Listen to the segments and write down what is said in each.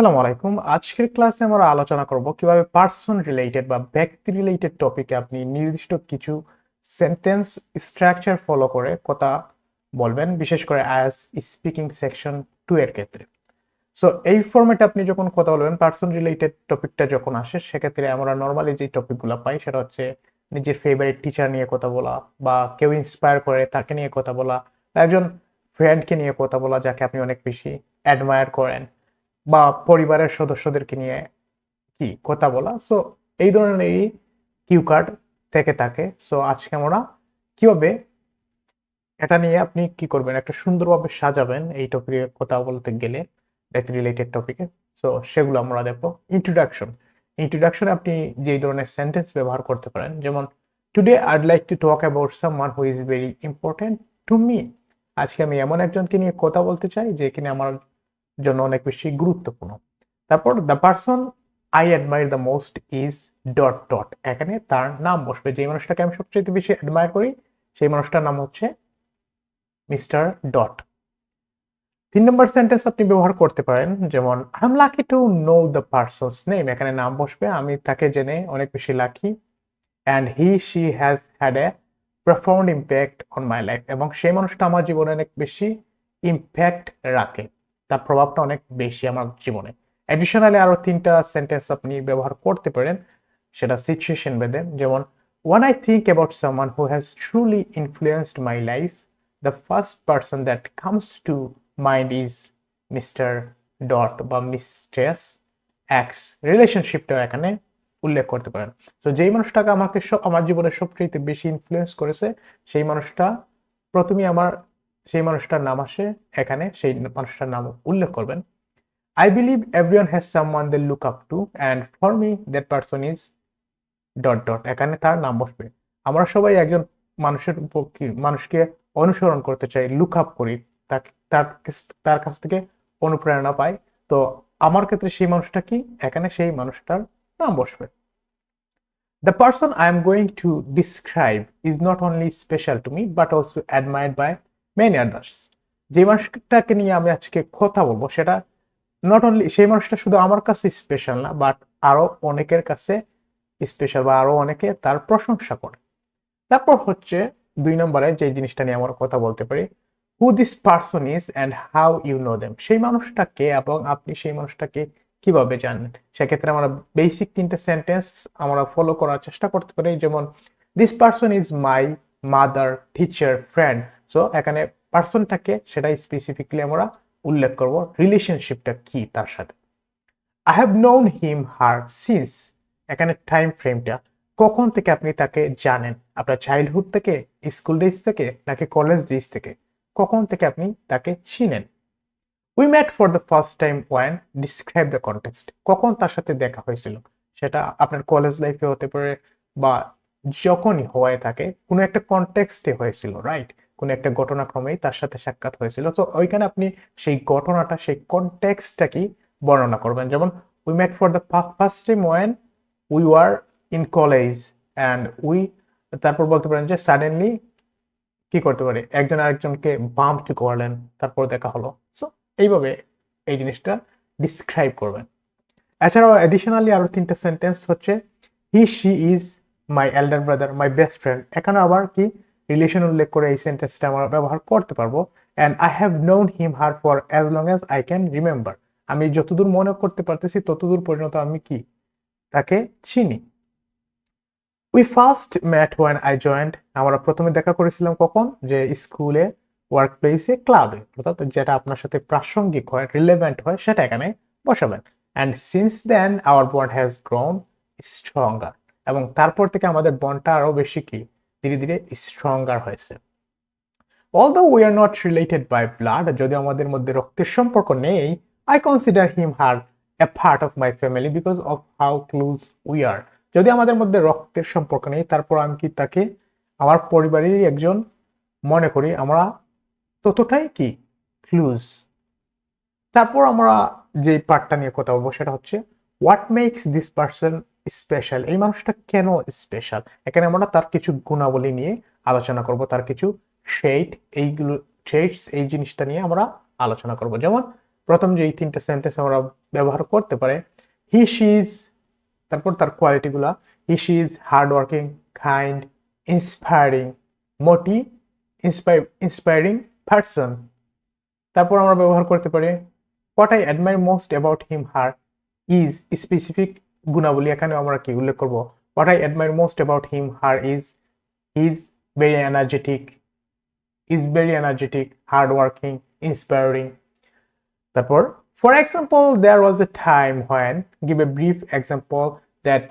আসসালামু আলাইকুম। আজকের ক্লাসে আমরা আলোচনা করব কীভাবে পার্সন রিলেটেড বা ব্যক্তি রিলেটেড টপিকে আপনি নির্দিষ্ট কিছু সেন্টেন্স স্ট্রাকচার ফলো করে কথা বলবেন, বিশেষ করে অ্যাজ স্পিকিং সেকশন টু এর ক্ষেত্রে। সো এই ফরম্যাটে আপনি যখন কথা বলবেন পার্সন রিলেটেড টপিকটা যখন আসে, সেক্ষেত্রে আমরা নর্মালি যে টপিকগুলো পাই, সেটা হচ্ছে নিজের ফেভারিট টিচার নিয়ে কথা বলা বা কেউ ইন্সপায়ার করে তাকে নিয়ে কথা বলা একজন ফ্রেন্ডকে নিয়ে কথা বলা, যাকে আপনি অনেক বেশি অ্যাডমায়ার করেন। বা পরিবারের সদস্যদেরকে নিয়ে কি কথা বলা। সো এই ধরনের এই কিউ কার্ড থেকে থাকে। সো আজকে আমরা কীভাবে এটা নিয়ে আপনি কি করবেন? একটা সুন্দরভাবে সাজাবেন এই টপিকে কথা বলতে গেলে ব্যক্তি রিলেটেড টপিকে সো সেগুলো আমরা দেখব। ইন্ট্রোডাকশন ইন্ট্রোডাকশনে আপনি যেই ধরনের সেন্টেন্স ব্যবহার করতে পারেন, যেমন today I'd like to talk about someone who is very important to me আজকে আমি এমন একজনকে নিয়ে কথা বলতে চাই, যে কিনা আমার জন্য অনেক বেশি গুরুত্বপূর্ণ। তারপর the person I admire the most is dot dot এখানে তার নাম বসবে। যে মানুষটাকে আমি সবচেয়ে বেশি অ্যাডমায়ার করি, সেই মানুষটার নাম হচ্ছে মিস্টার ডট তিন নম্বর সেন্টেন্স আপনি ব্যবহার করতে পারেন, যেমন I am lucky to know the person's name এখানে নাম বসবে। আমি তাকে জেনে অনেক বেশি lucky and he she has had a profound impact on my life এবং সেই মানুষটা আমার জীবনে অনেক বেশি ইম্প্যাক্ট রাখে। তার প্রভাবটা অনেক বেশি আমার জীবনে। অ্যাডিশনালি আরও তিনটা সেন্টেন্স আপনি ব্যবহার করতে পারেন, সেটা সিচুয়েশন বেঁধে যেমন one I think about someone who has truly influenced my life the first person that comes to mind is mister dot বা মিস্ট্রেস এক্স রিলেশনশিপটা এখানে উল্লেখ করতে পারেন। তো যেই মানুষটাকে আমাকে আমার জীবনে সবচেয়ে বেশি ইনফ্লুয়েন্স করেছে, সেই মানুষটা প্রথমেই আমার সেই মানুষটার নাম আসে, এখানে সেই মানুষটার নাম উল্লেখ করবেন। I believe everyone has someone they look up to and for me that person is dot dot এখানে তার নাম বসবে। আমরা সবাই একজন মানুষের মানুষকে অনুসরণ করতে চাই লুক আপ করি, তার কাছ- থেকে অনুপ্রেরণা পাই। তো আমার ক্ষেত্রে সেই মানুষটা কি? এখানে সেই মানুষটার নাম বসবে। The person I am going to describe is not only special to me, but also admired by many others. যে মানুষটাকে নিয়ে আমি আজকে কথা বলব, সেটা নট অনলি সেই মানুষটা শুধু আমার কাছে স্পেশাল না বাট আরও অনেকের কাছে স্পেশাল বা আরও অনেকে তার প্রশংসা করে। তারপর হচ্ছে দুই নম্বরে যে জিনিসটা নিয়ে আমরা কথা বলতে পারি who this person is and how you know them সেই মানুষটাকে এবং আপনি সেই মানুষটাকে কীভাবে জানেন? সেক্ষেত্রে আমরা বেসিক তিনটে সেন্টেন্স আমরা ফলো করার চেষ্টা করতে পারি, যেমন this person is my mother teacher friend so এখানে পার্সনটাকে সেটাই স্পেসিফিকলি আমরা উল্লেখ করব রিলেশনশিপটা কি তার সাথে। I have known him her since এখানে টাইম ফ্রেমটা কখন থেকে আপনি তাকে জানেন? আপনার চাইল্ডহুড থেকে স্কুল ডেজ থেকে, নাকি কলেজ ডেজ থেকে? কখন থেকে আপনি তাকে চিনেন? We met for the first time when describe the context কখন তার সাথে দেখা হয়েছিল? সেটা আপনার কলেজ লাইফে হতে পারে বা যখনই হয়ে থাকে, কোনো একটা কনটেক্সটে হয়েছিল রাইট কোনো একটা ঘটনাক্রমেই তার সাথে সাক্ষাৎ হয়েছিল। তো ওইখানে আপনি সেই ঘটনাটা, সেই কনটেক্সটটা কি বর্ণনা করবেন? যেমন we met for the first time when we were in college and we তারপর বলতে পারেন যে সাডেনলি কি করতে পারি? একজন আরেকজনকে বাম্প করলেন, তারপর দেখা হলো। সো এইভাবে এই জিনিসটা ডিসক্রাইব করবেন। এছাড়াও অ্যাডিশনালি আরও তিনটা সেন্টেন্স হচ্ছে he she is my elder brother my best friend এখানে আবার কি রিলেশন উল্লেখ করে এই সেন্টেন্সটা আমরা ব্যবহার করতে পারব। And I have known him her for as long as I can remember আমি যতদূর মনে করতে পারতেছি, ততদূর পর্যন্ত আমি কি? তাকে চিনি। We first met when I joined আমরা প্রথমে দেখা করেছিলাম কখন? যে স্কুলে ওয়ার্ক প্লেসে ক্লাবে অর্থাৎ যেটা আপনার সাথে প্রাসঙ্গিক হয় রিলেভেন্ট হয়, সেটা এখানে বসাবেন। And since then our bond has grown stronger এবং তারপর থেকে আমাদের বন্ডটা আরও বেশি কি? ধীরে ধীরে স্ট্রঙ্গার হয়েছে। Although we are not related by blood যদি আমাদের মধ্যে রক্তের সম্পর্ক নেই I consider him her a part of my family because of how close we are যদি আমাদের মধ্যে রক্তের সম্পর্ক নেই, তারপর আমি কি তাকে, আমার পরিবারেরই একজন মনে করি, আমরা ততটাই কি ক্লুজ তারপর আমরা যে পার্টটা নিয়ে কথা বলব, সেটা হচ্ছে what makes this person special এই মানুষটা কেন স্পেশাল এখানে আমরা তার কিছু গুণাবলী নিয়ে আলোচনা করব, তার কিছু ট্রেড এইগুলো ট্রেডস এই জিনিসটা নিয়ে আমরা আলোচনা করব। যেমন প্রথম যে এই তিনটা সেন্টেন্স আমরা ব্যবহার করতে পারে হি ইজ তারপর তার কোয়ালিটিগুলা he is hard working kind inspiring মোটি inspiring person তারপর আমরা ব্যবহার করতে পারি what I admire most about him her is specific গুণাবলী এখানে আমরা কি উল্লেখ করব? What I admire most about him her is is very energetic is very energetic hard working inspiring তারপর for example there was a time when give a brief example that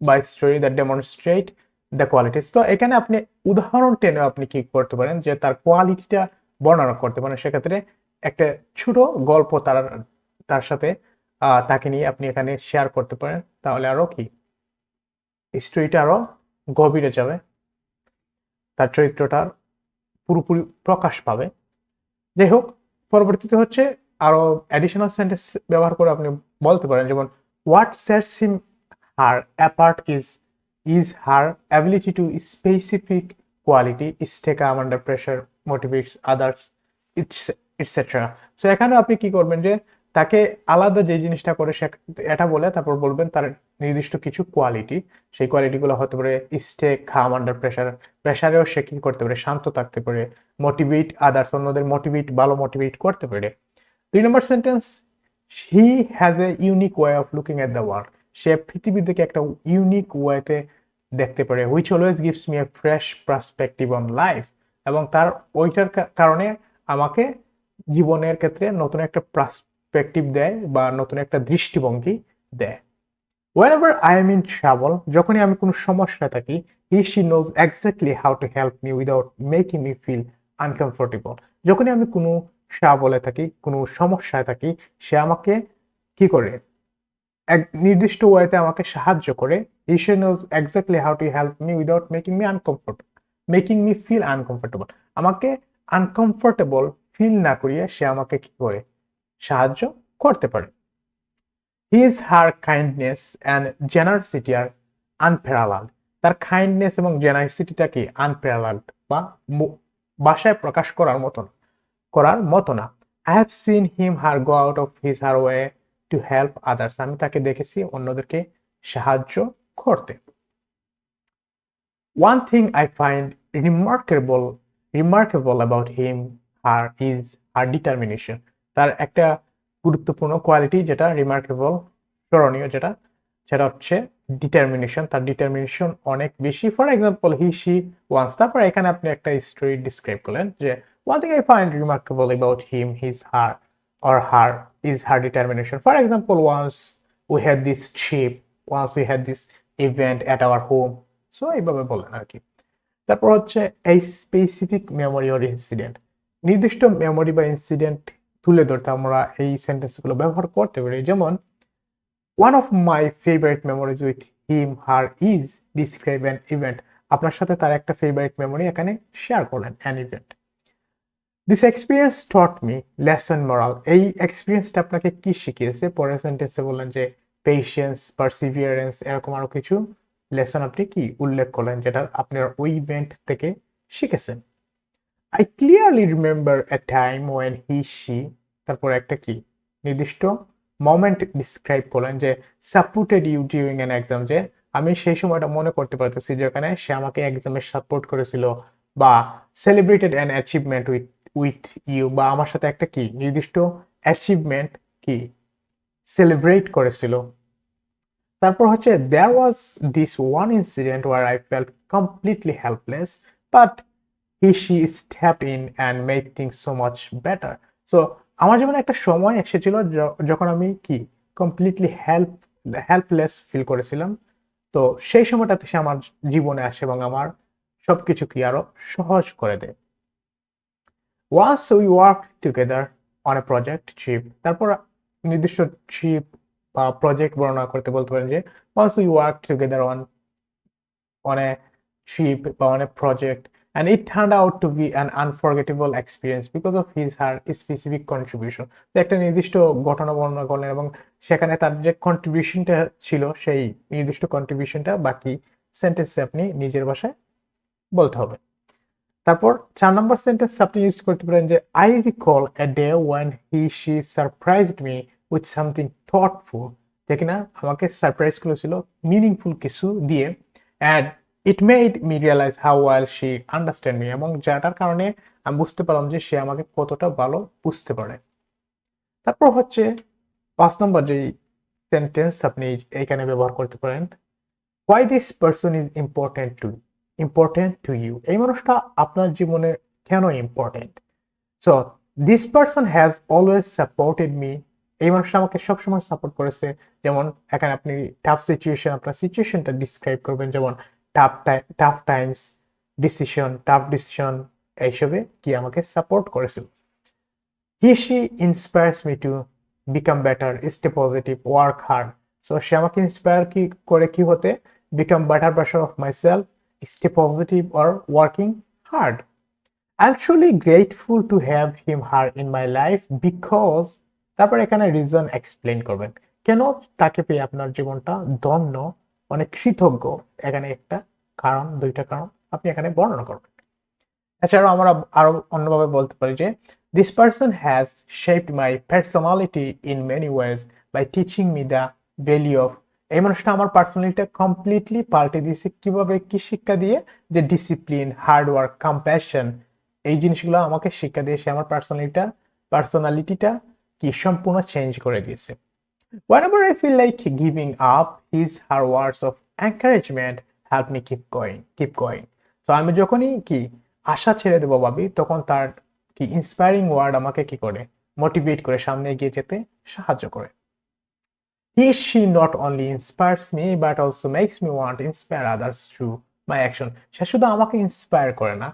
by story that demonstrate the qualities তো এখানে আপনি উদাহরণ টেনে আপনি কি করতে পারেন? যে তার কোয়ালিটিটা বর্ণনা করতে পারেন। সেক্ষেত্রে একটা ছোট গল্প তার তার সাথে তাকে নিয়ে আপনি এখানে শেয়ার করতে পারেন। তাহলে আরও কি? স্টোরিটা আরও গভীরে যাবে। তার চরিত্রটার পুরোপুরি প্রকাশ পাবে। যাই হোক, পরবর্তীতে হচ্ছে আরও অ্যাডিশনাল সেন্টেন্স ব্যবহার করে আপনি বলতে পারেন। যেমন what sets him her apart is is her ability to specific quality um under pressure motivates others it's etcetera so এখানে আপনি কি করবেন যে তাকে আলাদা যে জিনিসটা করে সে এটা বলে, তারপর বলবেন তার নির্দিষ্ট কিছু কোয়ালিটি সেই কোয়ালিটিগুলো হতে পারে স্টে খাম আন্ডার প্রেশার প্রেশারেও সে কি করতে পারে, শান্ত থাকতে পারে মোটিভেট আদার্স অন্যদের মোটিভেট ভালো মোটিভেট করতে পারে। দুই নম্বর sentence he has a unique way of looking at the world সে পৃথিবীর দিকে একটা ইউনিক ওয়েতে দেখতে পারে which always gives me a fresh perspective on life এবং তার ওইটার কারণে আমাকে জীবনের ক্ষেত্রে নতুন একটা পার্সপেক্টিভ দেয় বা নতুন একটা দৃষ্টিভঙ্গি দেয়। Whenever I am in trouble যখনই আমি কোনো সমস্যায় থাকি he she knows exactly how to help me without making me feel uncomfortable যখনই আমি কোনো ট্রাভেলে থাকি, কোনো সমস্যায় থাকি, সে আমাকে কি করে? এক নির্দিষ্ট ওয়েতে আমাকে সাহায্য করে। He she knows exactly how to help me without making me uncomfortable making me feel uncomfortable আমাকে আনকমফোর্টেবল ফিল না করিয়ে সে আমাকে কি করে? সাহায্য করতে পারে। His her kindness and generosity are unparalleled তার কাইন্ডনেস এবং জেনারসিটিটা কি? আনপ্যারালাল বা ভাষায় প্রকাশ করার মতো করার মতো না। I have seen him her go out of his her way to help others আমি তাকে দেখেছি, অন্যদেরকে সাহায্য করতে। One thing I find remarkable remarkable about him, her, is her determination তার একটা গুরুত্বপূর্ণ কোয়ালিটি যেটা রিমার্কেবল স্মরণীয় যেটা সেটা হচ্ছে ডিটারমিনেশন তার ডিটারমিনেশন অনেক বেশি। For example he she once তারপর এখানে আপনি একটা স্টোরি ডিসক্রাইব করলেন যে one thing I find remarkable about him his her or her is her determination. For example, once we had this trip, once we had this event at our home. So এইভাবে বলেন আর কি। তারপর হচ্ছে এই specific memory or incident নির্দিষ্ট memory বা incident তুলে ধরতে আমরা এই সেন্টেন্সগুলো ব্যবহার করতে পারি। যেমন one of my favourite memories with him her is describe an event আপনার সাথে তার একটা ফেভারিট মেমোরি এখানে শেয়ার করলেন an event this experience taught me lesson moral এই এক্সপিরিয়েন্সটা আপনাকে কি শিখিয়েছে? পরের সেন্টেন্সে বললেন যে পেশেন্স পারসিভিয়ারেন্স এরকম আরও কিছু লেসন আপনি কি উল্লেখ করলেন যেটা আপনার ওই ইভেন্ট থেকে শিখেছেন? I clearly remember a time when he she তারপর একটা কি? নির্দিষ্ট মোমেন্ট ডিসক্রাইব করলেন যে supported you during an exam যে আমি সেই সময়টা মনে করতে পারতেছি যেখানে সে আমাকে এক্সামে সাপোর্ট করেছিল বা celebrated an achievement with with you বা আমার সাথে একটা কি? নির্দিষ্ট অ্যাচিভমেন্ট কি? সেলিব্রেট করেছিল। তারপর হচ্ছে there was this one incident where I felt completely helpless but he she step in and make things so much better so আমার জীবনে একটা সময় এসেছিল যখন আমি কি কমপ্লিটলি হেল্প হেল্পলেস ফিল করেছিলাম। তো সেই সময়টাতে সে আমার জীবনে আসে এবং আমার সবকিছু কি আরও সহজ করে দেয়। Once we work together on a project trip তারপর নির্দিষ্ট ট্রিপ বা প্রজেক্ট বর্ণনা করতে বলতে পারেন যে once we work together on a trip or on a project and it turned out to be an unforgettable experience because of his, her specific contribution. একটা নির্দিষ্ট ঘটনা বর্ণনা করলেন এবং সেখানে তার যে কন্ট্রিবিউশনটা ছিল, সেই নির্দিষ্ট কন্ট্রিবিউশনটা বাকি সেন্টেন্সে আপনি নিজের ভাষায় বলতে হবে। তারপর চার নম্বর সেন্টেন্স আপনি ইউজ করতে পারেন যে I recall a day when he she surprised me with something thoughtful যে কিনা আমাকে সারপ্রাইজ করেছিল মিনিংফুল কিছু দিয়ে। And it made me realise how well she understand me এবং যাটার কারণে আমি বুঝতে পারলাম যে সে আমাকে কতটা ভালো বুঝতে পারে। তারপর হচ্ছে পাঁচ নম্বর যে সেন্টেন্স আপনি এইখানে ব্যবহার করতে পারেন why this person is important to important to you এই মানুষটা আপনার জীবনে কেন important so this person has always supported me এই মানুষটা আমাকে সবসময় সাপোর্ট করেছে। যেমন এখানে আপনি টাফ সিচুয়েশন আপনার সিচুয়েশনটা ডিসক্রাইব করবেন। যেমন tough tough times decision tough decision এইসবে কি আমাকে সাপোর্ট করেছিল। He she inspires me to become better stay positive work hard so সে আমাকে ইন্সপায়ার কি, করে কি হতে? Become better of myself stay positive or working hard. I'm truly grateful to have him her in my life because তারপর এখানে reason explain করবেন। কেন তাকে পেয়ে আপনার জীবনটা ধন্য? মানে কৃতজ্ঞ, এখানে একটা কারণ, দুইটা কারণ আপনি এখানে বর্ণনা করবেন। এছাড়াও আমরা আরও অন্যভাবে বলতে পারি যে this person has shaped my personality in many ways by teaching me the value of এই মানুষটা আমার পার্সোনালিটিটা কমপ্লিটলি পাল্টে দিয়েছে কীভাবে? কি শিক্ষা দিয়ে? যে ডিসিপ্লিন হার্ড ওয়ার্ক কম্প্যাশন এই জিনিসগুলো আমাকে শিক্ষা দিয়ে সে আমার পার্সোনালিটা পার্সোনালিটিটা কি সম্পূর্ণ চেঞ্জ করে দিয়েছে। Whenever I feel like giving up, his her words of encouragement help me keep going, keep going. তো আমি যখনই কি আশা ছেড়ে দেবো ভাবি তখন তার কি ইন্সপায়ারিং ওয়ার্ড আমাকে কি করে মোটিভেট করে সামনে এগিয়ে যেতে সাহায্য করে she not only inspires me but also makes me want to inspire others through my action. সে শুধু আমাকে ইন্সপায়ার করে না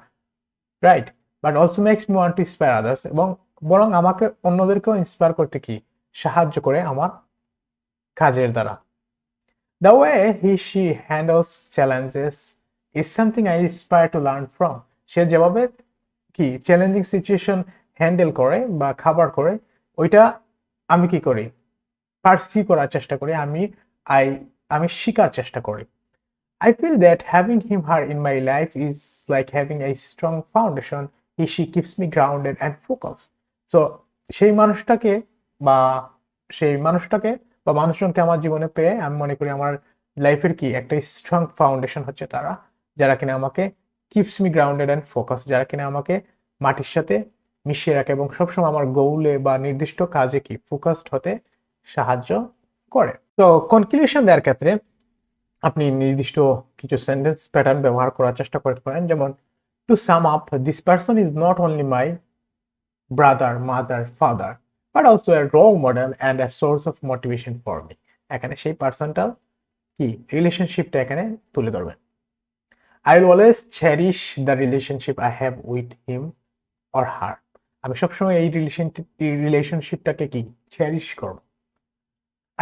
right but also makes me want to inspire others এবং বরং আমাকে অন্যদেরকেও ইন্সপায়ার করতে কি সাহায্য করে আমার কাজের দ্বারা। The way he she handles challenges is something I inspire to learn from সে যেভাবে কি চ্যালেঞ্জিং সিচুয়েশন হ্যান্ডেল করে বা খাবার করে, ওইটা আমি কি করি? পার্সি করার চেষ্টা করি। আমি আই আমি শিকার চেষ্টা করি। I feel that having him her in my life is like having a strong foundation. He, she keeps me grounded and focused. So, সেই মানুষটাকে বা সেই মানুষটাকে বা মানুষজনকে আমার জীবনে পেয়ে আমি মনে করি আমার লাইফের কি একটা স্ট্রং ফাউন্ডেশন হচ্ছে তারা, যারা কিনা আমাকে keeps me grounded and focus যারা কিনা আমাকে মাটির সাথে মিশিয়ে রাখে এবং সবসময় আমার গোলে বা নির্দিষ্ট কাজে কি ফোকাসড হতে সাহায্য করে। তো কনক্লুশন দেওয়ার ক্ষেত্রে আপনি নির্দিষ্ট কিছু সেন্টেন্স প্যাটার্ন ব্যবহার করার চেষ্টা করতে পারেন। যেমন to sum up this person is not only my brother mother father but also a role model and a source of motivation for me এখানে সেই পার্সনটার কি? রিলেশনশিপটা এখানে তুলে ধরবেন I will always cherish the relationship I have with him or her আমি সবসময় এই রিলেশন রিলেশনশিপটাকে কি? চেরিশ করব।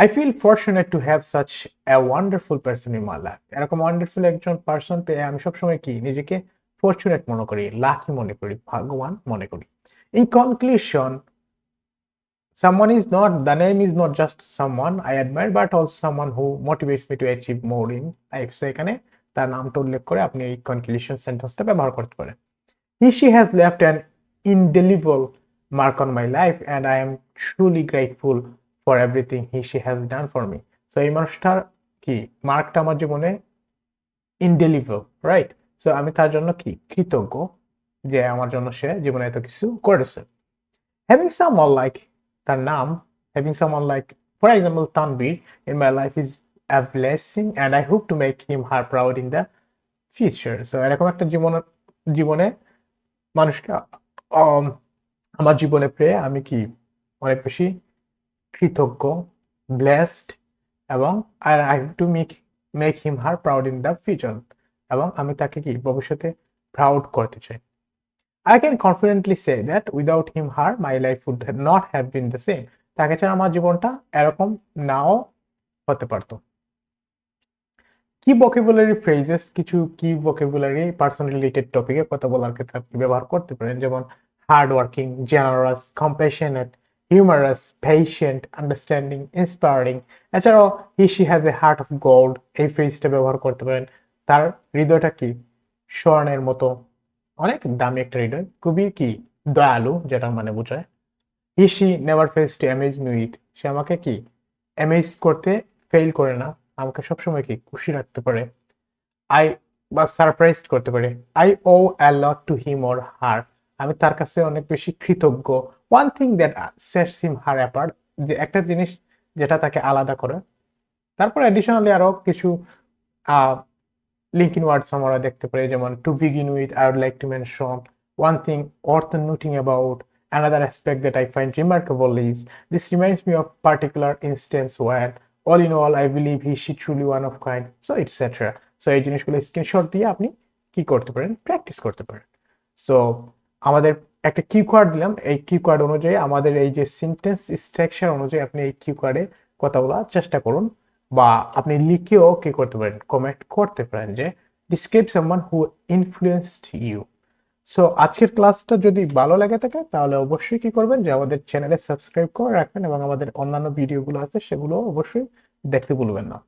I feel fortunate to have such a wonderful person in my life এরকম ওয়ান্ডারফুল একজন পার্সন পেয়ে আমি সবসময় কি? নিজেকে ফর্চুনেট মনে করি লাকি মনে করি, ভাগ্যবান মনে করি। In conclusion someone is not the name is not just someone i admire but also someone who motivates me to achieve more in life so এখানে তার নামটা উল্লেখ করে আপনি এই কনক্লুশন সেন্টেন্সটা ব্যবহার করতে পারেন he she has left an indelible mark on my life and I am truly grateful for everything he she has done for me. So এই মানুষটার কি মার্কটা আমার জীবনে ইনডেলিভেল রাইট সো আমি তার জন্য কি কৃতজ্ঞ যে আমার জন্য সে জীবনে এত কিছু করেছে হ্যাভিং সামওয়ান লাইক তার নাম having someone like for example Tanvir in my life is a blessing, and I hope to make him her proud in the future. So, এরকম একটা জীবন, জীবনে মানুষকে আমার জীবনে পেয়ে আমি কি অনেক বেশি কৃতজ্ঞ ব্লেসড এবং I I to make make him her proud in the future এবং আমি তাকে কি ভবিষ্যতে প্রাউড করতে চাই। I can confidently say that without him her my life would not have been the same তাকে ছাড়া আমার জীবনটা এরকম নাও হতে পারতো। কি ভোকেবুলারি ফ্রেজেস কিছু কি ভোকেবুলারি পার্সন রিলেটেড টপিকে কথা বলার ক্ষেত্রে আপনি ব্যবহার করতে পারেন? যেমন hard working generous compassionate humorous patient understanding inspiring এছাড়াও he she has a heart of gold এই ফ্রেজটা ব্যবহার করতে পারেন। তার হৃদয়টা কি? স্বর্ণের মতো। অনেক দামি একটা রিডার খুবই কি দয়ালু যেটা মানে বোঝায়। He she never fails to amaze me সে আমাকে কি অ্যামেজ করতে ফেল করে না, আমাকে সবসময় কি খুশি রাখতে পারে। আই বা সারপ্রাইজ করতে পারে। I owe a lot to him or her আমি তার কাছে অনেক বেশি কৃতজ্ঞ। One thing that sets him her apart যে একটা জিনিস যেটা তাকে আলাদা করে। তারপর অ্যাডিশনালি আরও কিছু লিঙ্কিং ওয়ার্ডস আমরা দেখতে পারি, যেমন to begin with I would like to mention one thing worth noting about another aspect that I find remarkable is, this reminds me of particular instance where, all in all, I believe he, she truly one of kind, so etc so এই জিনিসগুলো screenshot দিয়ে আপনি কি করতে পারেন practice করতে পারেন। So আমাদের একটা কিউ কার্ড দিলাম, এই কিউ কার্ড অনুযায়ী আমাদের এই যে সেন্টেন্স স্ট্রাকচার অনুযায়ী আপনি এই কিউ কার্ডে কথা বলার চেষ্টা করুন। বা আপনি লিখেও কি করতে পারেন কমেন্ট করতে পারেন যে describe someone who influenced you so আজকের ক্লাসটা যদি ভালো লাগে থাকে, তাহলে অবশ্যই কি করবেন যে, আমাদের চ্যানেলে সাবস্ক্রাইব করে রাখবেন এবং আমাদের অন্যান্য ভিডিওগুলো আছে, সেগুলো অবশ্যই দেখতে ভুলবেন না।